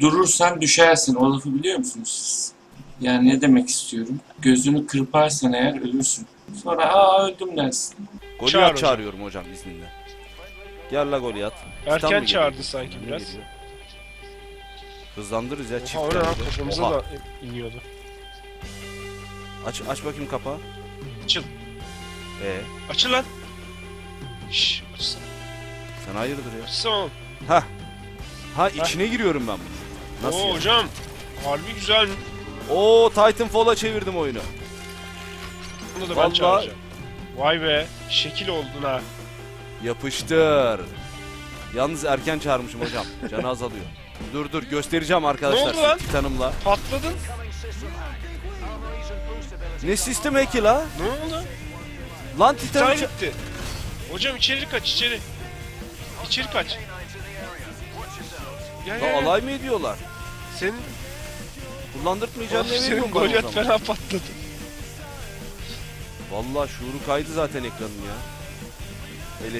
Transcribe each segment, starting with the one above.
durursan düşersin. O lafı biliyor musunuz siz? Yani ne demek istiyorum? Gözünü kırparsan eğer ölürsün. Sonra aa öldüm dersin. Goliath Çağır hocam. çağırıyorum hocam izninle. Gel la mı Erken geliyor? çağırdı sanki Ne biraz. geliyor? Hızlandırırız ya çift Oha lan geldi. kafamıza Oha. da iniyordu. Aç, aç bakayım kapağı. Açıl. Ee, Açıl lan. Şşş açsana. sen hayırdır ya? Açsana oğlum. Ha içine giriyorum ben bunun. Nasıl Oo ya? hocam. Harbi güzel. Oo Titanfall'a çevirdim oyunu. Bunu da ben Vallahi- çağıracağım. Vay be. Şekil oldun ha. Yapıştır. Yalnız erken çağırmışım hocam. Canı azalıyor. Dur dur göstereceğim arkadaşlar. Ne oldu lan? Titanımla. Patladın. Ne sistem hacki la? Ne oldu? Lan Titan Titan'ı... ça- gitti. Hocam içeri kaç içeri. İçeri kaç. La gel. gel. alay mı ediyorlar? Senin, Kullandırtmayacağım ne senin veriyorum bana o Goliath zaman? fena patladı. Valla şuuru kaydı zaten ekranın ya.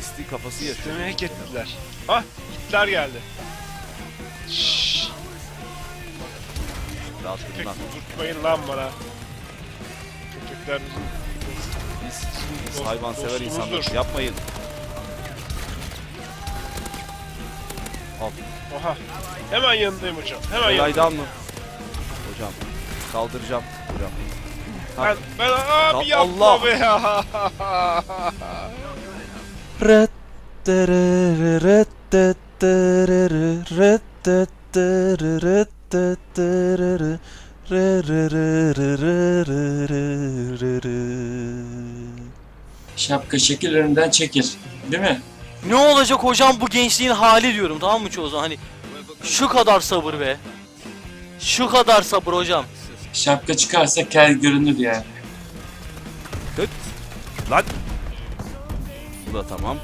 LSD kafası yaşıyor. Sistemi hack ettiler. Ah Hitler geldi. Şşş. Rahatladın Köpek lan. tutmayın lan bana. Köpekler bizim Biz, biz hayvansever dostumuzdur. insanlarız. Yapmayın. Al. Oha. Hemen yanındayım hocam. Hemen yanındayım. Kolaydan mı? Hocam. Kaldıracağım. Hocam. Ben, ben abi Ya yapma Allah. be ya. Şapka şekil önünden çekil. Değil mi? Ne olacak hocam bu gençliğin hali diyorum tamam mı çoğu zaman hani şu kadar sabır be. Şu kadar sabır hocam. Şapka çıkarsa kel görünür yani. Hıt. Lan. Bu da tamam.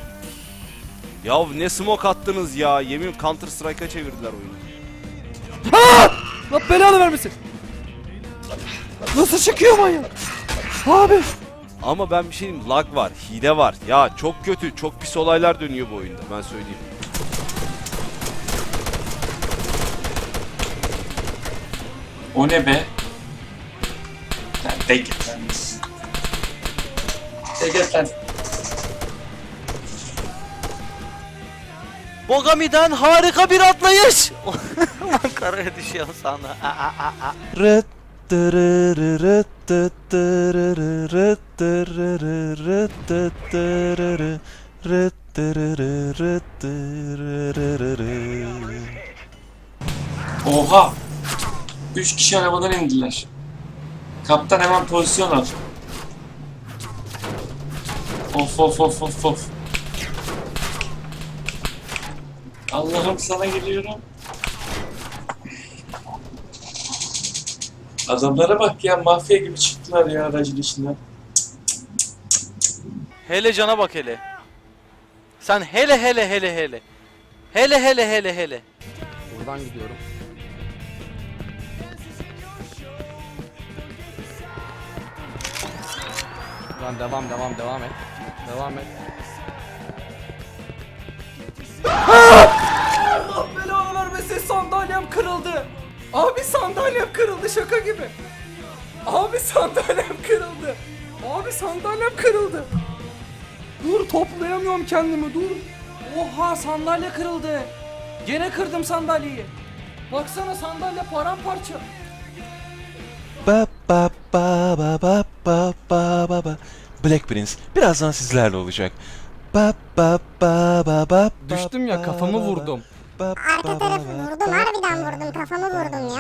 Ya ne smoke attınız ya. Yemin Counter Strike'a çevirdiler oyunu. Allah belanı vermesin. Nasıl çıkıyor manyak? Abi. Ama ben bir şey diyeyim lag var, hile var. Ya çok kötü, çok pis olaylar dönüyor bu oyunda ben söyleyeyim. O ne be? Lan de git lan. De git lan. Bogami'den harika bir atlayış. Makaraya düşüyorum sana. Aa, aa, aa. Oha! Üç kişi arabadan indiler. Kaptan hemen pozisyon al. Of of of of of. Allah'ım sana geliyorum. Adamlara bak ya mafya gibi çıktılar ya aracın içinden. Hele cana bak hele. Sen hele hele hele hele. Hele hele hele hele. Buradan gidiyorum. Lan devam devam devam et. Devam et. Allah belanı vermesin sandalyem kırıldı. Abi sandalyem kırıldı şaka gibi. Abi sandalyem kırıldı. Abi sandalyem kırıldı. Dur toplayamıyorum kendimi dur. Oha sandalye kırıldı. Gene kırdım sandalyeyi. Baksana sandalye paramparça. Ba ba ba ba ba ba ba ba ba. Black Prince birazdan sizlerle olacak. Ba ba ba ba ba. Düştüm ya kafamı vurdum. Arka tarafı vurdum harbiden vurdum kafamı vurdum